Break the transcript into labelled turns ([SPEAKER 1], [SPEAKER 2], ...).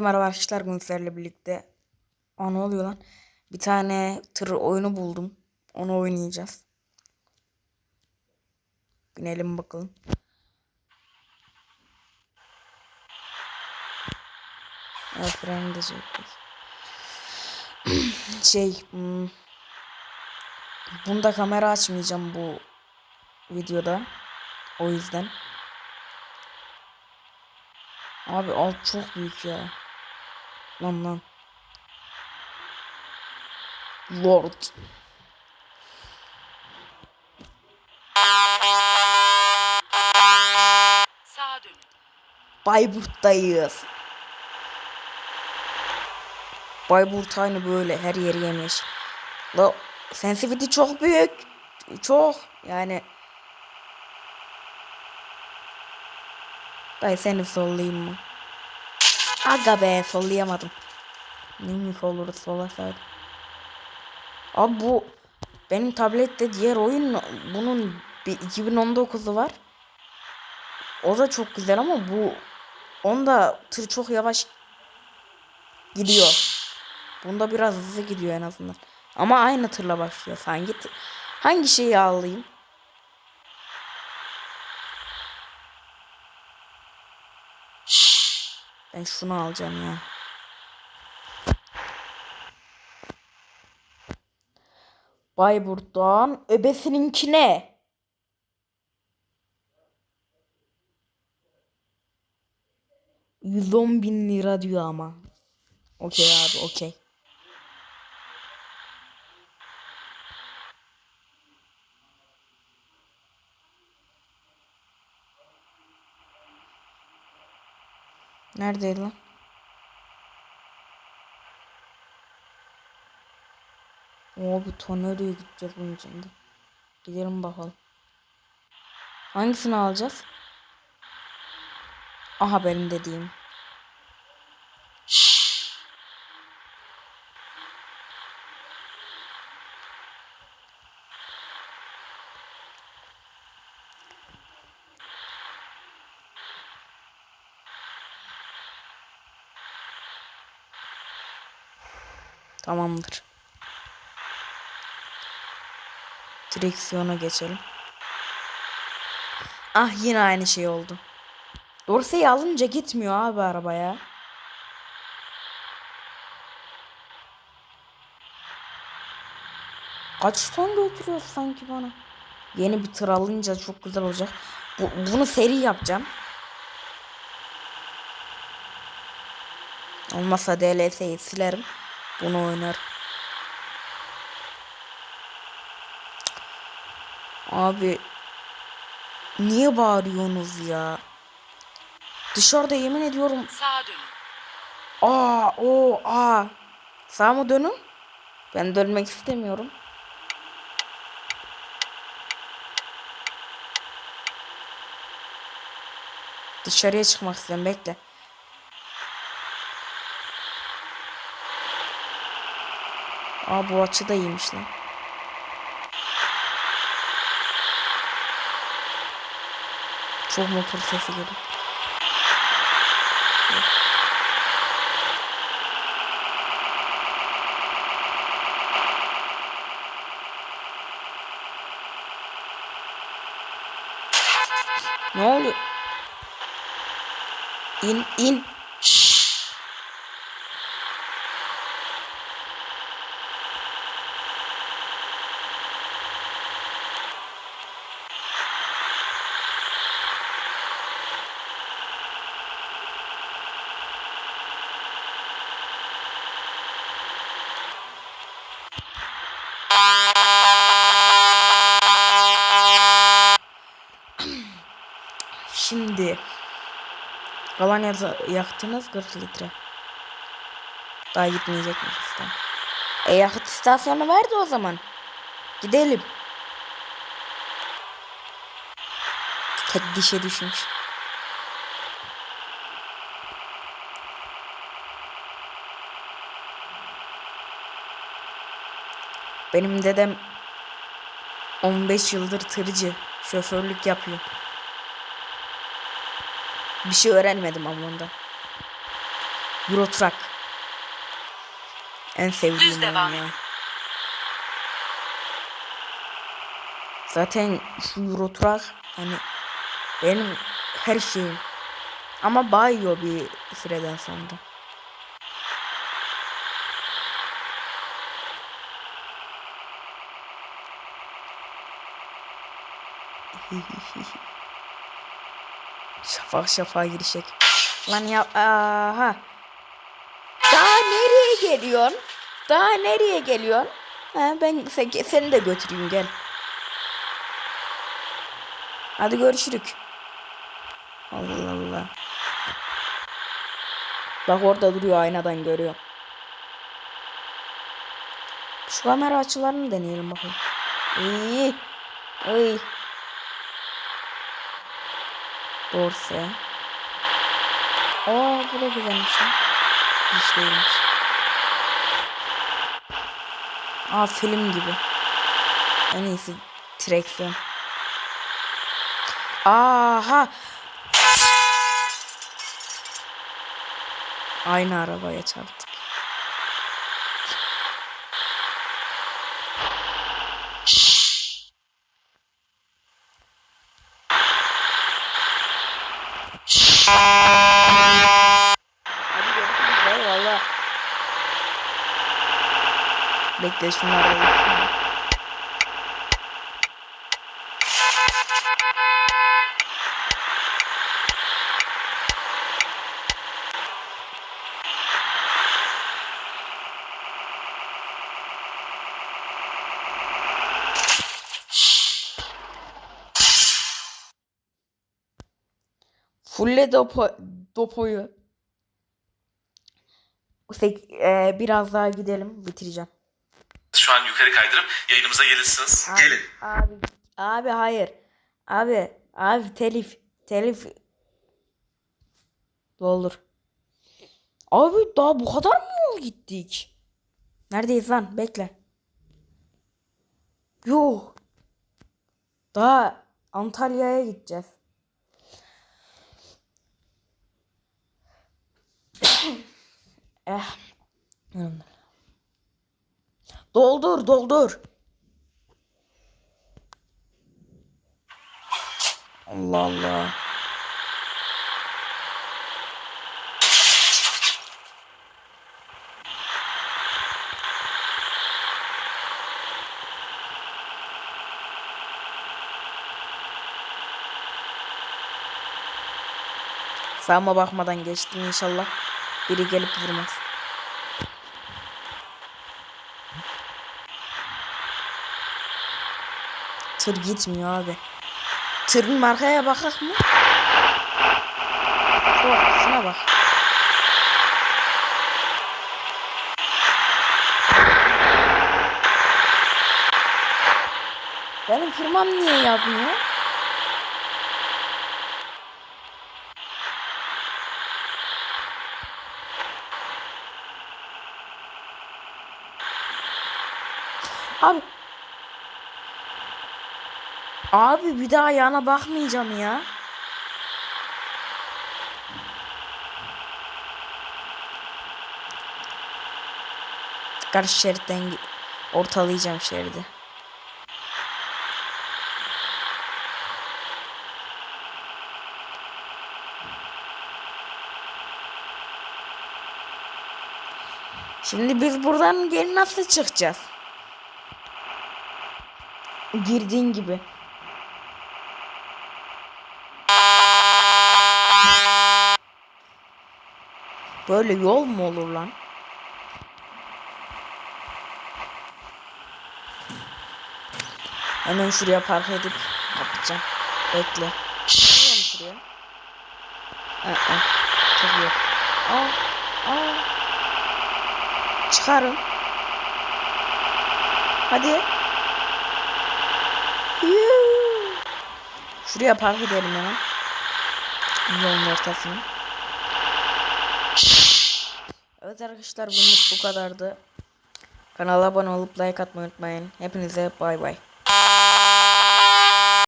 [SPEAKER 1] Merhaba arkadaşlar bugün sizlerle birlikte. Aa ne oluyor lan? Bir tane tır oyunu buldum. Onu oynayacağız. Binelim bakalım. Evet freni de çektik. şey hmm, bunda kamera açmayacağım bu videoda. O yüzden. Abi alt çok büyük ya. Lan lan. Lord.
[SPEAKER 2] Sağa dönün.
[SPEAKER 1] Bayburt'tayız. Bayburt aynı böyle her yeri yemiş. La sensitivity çok büyük. Çok yani. Dayı seni sollayayım mı? Aga be sollayamadım. Neymiş olur sollasaydım. Abi bu benim tablette diğer oyun bunun bir 2019'u var. O da çok güzel ama bu onda tır çok yavaş gidiyor. Bunda biraz hızlı gidiyor en azından. Ama aynı tırla başlıyor. Hangi hangi şeyi alayım? Ben şunu alacağım ya. Bayburt'tan öbesininkine. ...110 bin lira diyor ama. Okey abi okey. Neredeydi lan? Oo bir nereye gideceğiz bunun içinde? Gidelim bakalım. Hangisini alacağız? Aha benim dediğim. Tamamdır. Direksiyona geçelim. Ah yine aynı şey oldu. Dorseyi alınca gitmiyor abi arabaya. Kaç ton götürüyor sanki bana. Yeni bir tır alınca çok güzel olacak. Bu, bunu seri yapacağım. Olmazsa DLS'yi silerim. Bunu oynar. Abi niye bağırıyorsunuz ya? Dışarıda yemin ediyorum.
[SPEAKER 2] Sağa dönün.
[SPEAKER 1] Aa, o, aa. Sağ mı dönün? Ben dönmek istemiyorum. Dışarıya çıkmak istiyorum. Bekle. Aa bu açı da iyiymiş lan. Çok motor sesi geliyor. Ne oluyor? İn in. Şimdi kalan yaz- yaktınız 40 litre. Daha gitmeyecekmiş işte. E yakıt istasyonu verdi o zaman. Gidelim. Tek dişe düşmüş. Benim dedem 15 yıldır tırcı. Şoförlük yapıyor. Bir şey öğrenmedim ama ondan. Euro Truck. En sevdiğim
[SPEAKER 2] Düz devam
[SPEAKER 1] ya. Zaten şu Euro Truck hani benim her şeyim. Ama bayıyor bir süreden sonra. Şafak şafağa girişek. Lan ya aha. Daha nereye geliyorsun? Daha nereye geliyorsun? Ha, ben sen, seni de götüreyim gel. Hadi görüşürük. Allah Allah. Bak orada duruyor aynadan görüyor. Şu kamera açılarını deneyelim bakayım. İyi. Ay. Dorse. Aa bu da güzelmiş lan. Hiç değilmiş. Aa film gibi. En iyisi direksiyon. Aha. Aynı arabaya çarptık. Hadi görüşürüz. Eyvallah. Bekle şunları Fulle dopo, dopoyu. Sek- e, biraz daha gidelim bitireceğim.
[SPEAKER 3] Şu an yukarı kaydırıp yayınımıza gelirsiniz.
[SPEAKER 1] Abi,
[SPEAKER 3] Gelin.
[SPEAKER 1] Abi, abi hayır. Abi, abi telif, telif. Doldur. Abi daha bu kadar mı yol gittik? Neredeyiz lan? Bekle. Yok. Daha Antalya'ya gideceğiz. Eh. Doldur, doldur. Allah Allah. Sağıma bakmadan geçtim inşallah. Biri gelip vurmaz. Tır gitmiyor abi. Tırın markaya bakak mı? Bak şuna bak. Benim firmam niye yazmıyor? Abi Abi bir daha yana bakmayacağım ya. Karşı şeritten ortalayacağım şeridi. Şimdi biz buradan geri nasıl çıkacağız? Girdiğin gibi. Böyle yol mu olur lan? Hemen şuraya park edip yapacağım. Bekle. Şuraya şuraya? Aa, çok yok. Aa, aa. Çıkarım. Hadi. Şuraya park edelim hemen. Yolun ortasına. Evet arkadaşlar bugünlük bu kadardı. Kanala abone olup like atmayı unutmayın. Hepinize bay bay.